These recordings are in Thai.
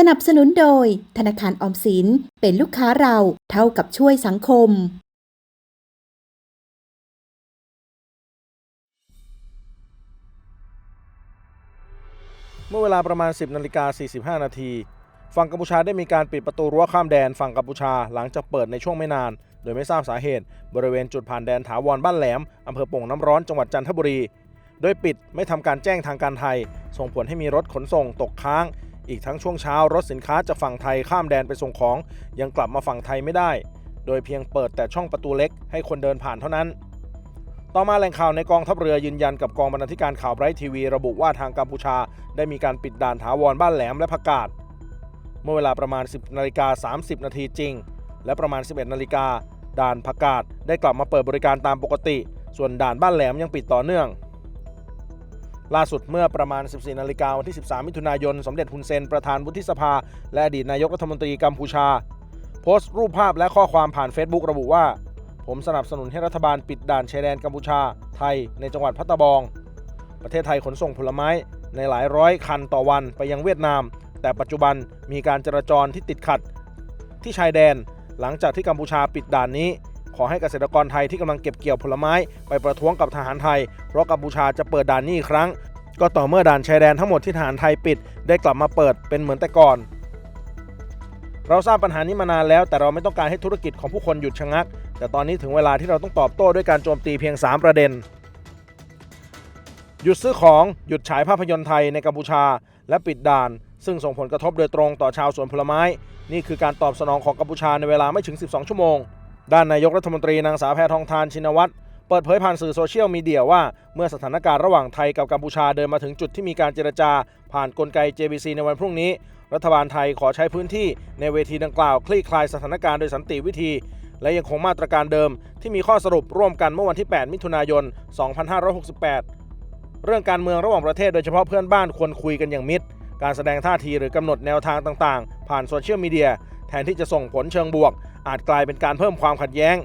สนับสนุนโดย ธนาคารออมสินเป็นลูกค้าเราเท่ากับช่วยสังคม เมื่อเวลาประมาณ 10นาฬิกา45 นาที ฝั่งกัมพูชาได้มีการปิดประตูรั้วข้ามแดนฝั่งกัมพูชาหลังจากเปิดในช่วงไม่นาน โดยไม่ทราบสาเหตุ บริเวณจุดผ่านแดนถาวรบ้านแหลมอำเภอโป่งน้ำร้อนจังหวัดจันทบุรี โดยปิดไม่ทำการแจ้งทางการไทย ส่งผลให้มีรถขนส่งตกค้าง อีกทั้งช่วงเช้ารถสินค้าจากฝั่งไทยข้ามแดนไปส่งของ ยังกลับมาฝั่งไทยไม่ได้ โดยเพียงเปิดแต่ช่องประตูเล็กให้คนเดินผ่านเท่านั้น ต่อมาแหล่งข่าวในกองทัพเรือยืนยันกับกองบรรณาธิการข่าวไบรท์ทีวี ระบุว่าทางกัมพูชา ได้มีการปิดด่านถาวรบ้านแหลมและผักกาดเมื่อเวลาประมาณ 10นาฬิกา30 นาทีจริง และประมาณ 11นาฬิกาด่านผักกาดได้กลับมาเปิดบริการตามปกติ ส่วนด่านบ้านแหลมยังปิดต่อเนื่อง ล่าสุดเมื่อประมาณ 14 นาฬิกาวันที่ 13 มิถุนายน สมเด็จฮุนเซนประธานวุฒิสภา และอดีตนายกรัฐมนตรีกัมพูชา โพสต์รูปภาพและข้อความผ่าน Facebook ระบุว่า ผมสนับสนุนให้รัฐบาลปิดด่านชายแดนกัมพูชา ไทย ในจังหวัดพัตตาบอง ประเทศไทยขนส่งผลไม้ในหลายร้อยคันต่อวันไปยังเวียดนาม แต่ปัจจุบันมีการจราจรที่ติดขัด ที่ชายแดนหลังจากที่กัมพูชาปิดด่านนี้ ขอให้เกษตรกรไทยที่กำลังเก็บเกี่ยวผลไม้ไปประท้วงกับทหารไทย เพราะกัมพูชาจะเปิดด่านนี้อีกครั้ง ก็ต่อเมื่อด่านชายแดนทั้งหมดที่ทหารไทยปิด ได้กลับมาเปิดเป็นเหมือนแต่ก่อน เราทราบปัญหานี้มานานแล้ว แต่เราไม่ต้องการให้ธุรกิจของผู้คนหยุดชะงัก แต่ตอนนี้ถึงเวลาที่เราต้องตอบโต้ด้วยการโจมตีเพียง 3 ประเด็น หยุดซื้อของหยุดฉายภาพยนตร์ไทยในกัมพูชา และปิดด่าน ซึ่งส่งผลกระทบโดยตรงต่อชาวสวนผลไม้ นี่คือการตอบสนองของกัมพูชาในเวลาไม่ถึง 12 ชั่วโมงด้านนายกรัฐมนตรีนางสาวแพทองทานชินวัตร เปิดเผยผ่านสื่อโซเชียลมีเดียว่า เมื่อสถานการณ์ระหว่างไทยกับกัมพูชาเดินมาถึงจุดที่มีการเจรจา ผ่านกลไก JBC ในวันพรุ่งนี้ รัฐบาลไทยขอใช้พื้นที่ในเวทีดังกล่าวคลี่คลายสถานการณ์โดยสันติวิธี และยังคงมาตรการเดิม ที่มีข้อสรุปร่วมกันเมื่อวันที่ 8 มิถุนายน 2568 เรื่องการเมืองระหว่างประเทศโดยเฉพาะเพื่อนบ้านควรคุยกันอย่างมิตร การแสดงท่าทีหรือกำหนดแนวทางต่าง ๆ ผ่านโซเชียลมีเดียแทนที่จะส่งผลเชิงบวก อาจกลายเป็นการเพิ่มความขัดแย้ง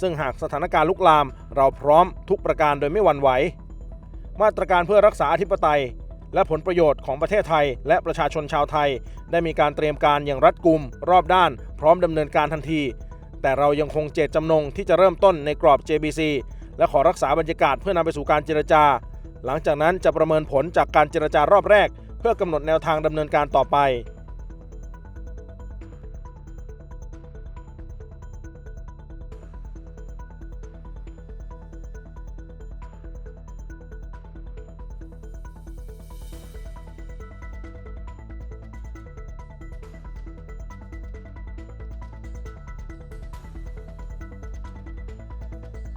ซึ่งหากสถานการณ์ลุกลาม เราพร้อมทุกประการโดยไม่หวั่นไหว มาตรการเพื่อรักษาอธิปไตย และผลประโยชน์ของประเทศไทย และประชาชนชาวไทย ได้มีการเตรียมการอย่างรัดกุม รอบด้าน พร้อมดำเนินการทันที แต่เรายังคงเจตจำนงที่จะเริ่มต้นในกรอบ JBC และขอรักษาบรรยากาศเพื่อนำไปสู่การเจรจา หลังจากนั้นจะประเมินผลจากการเจรจารอบแรก เพื่อกำหนดแนวทางดำเนินการต่อไป